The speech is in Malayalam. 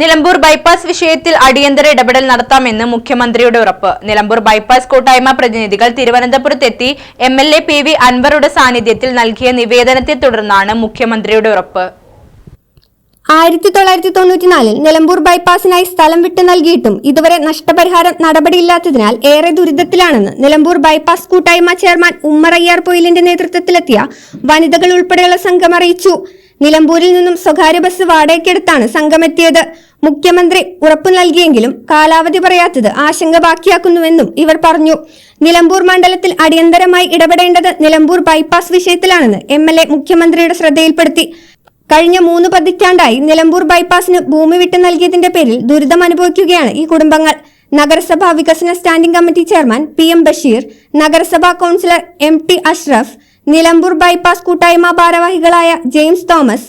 Nilambur bypass വിഷയത്തിൽ അടിയന്തര ഇടപെടൽ നടത്താമെന്ന് മുഖ്യമന്ത്രിയുടെ ഉറപ്പ്. നിലമ്പൂർ ബൈപ്പാസ് കൂട്ടായ്മ പ്രതിനിധികൾ തിരുവനന്തപുരത്തെത്തി M L A P V അൻവറുടെ സാന്നിധ്യത്തിൽ നൽകിയ നിവേദനത്തെ തുടർന്നാണ് മുഖ്യമന്ത്രിയുടെ ഉറപ്പ്. ആയിരത്തി തൊള്ളായിരത്തി തൊണ്ണൂറ്റിനാലിൽ നിലമ്പൂർ ബൈപ്പാസിനായി സ്ഥലം വിട്ടു നൽകിയിട്ടും ഇതുവരെ നഷ്ടപരിഹാരം നടപടിയില്ലാത്തതിനാൽ ഏറെ ദുരിതത്തിലാണെന്ന് നിലമ്പൂർ ബൈപ്പാസ് കൂട്ടായ്മ ചെയർമാൻ ഉമ്മറയ്യാർ പൊയിലിന്റെ നേതൃത്വത്തിലെത്തിയ വനിതകൾ ഉൾപ്പെടെയുള്ള സംഘം അറിയിച്ചു. നിലമ്പൂരിൽ നിന്നും സ്വകാര്യ ബസ് വാടകയ്ക്കെടുത്താണ് സംഘമെത്തിയത്. മുഖ്യമന്ത്രി ഉറപ്പു നൽകിയെങ്കിലും കാലാവധി പറയാത്തത് ആശങ്ക ബാക്കിയാക്കുന്നുവെന്നും ഇവർ പറഞ്ഞു. നിലമ്പൂർ മണ്ഡലത്തിൽ അടിയന്തരമായി ഇടപെടേണ്ടത് നിലമ്പൂർ ബൈപ്പാസ് വിഷയത്തിലാണെന്ന് എം എൽ എ മുഖ്യമന്ത്രിയുടെ ശ്രദ്ധയിൽപ്പെടുത്തി. കഴിഞ്ഞ മൂന്ന് പതിറ്റാണ്ടായി നിലമ്പൂർ ബൈപ്പാസിന് ഭൂമി വിട്ടു നൽകിയതിന്റെ പേരിൽ ദുരിതം അനുഭവിക്കുകയാണ് ഈ കുടുംബങ്ങൾ. നഗരസഭാ വികസന standing committee chairman P M Basheer നഗരസഭാ councillor M T Ashraf Nilambur bypass കൂട്ടായ്മ ഭാരവാഹികളായ ജെയിംസ് തോമസ്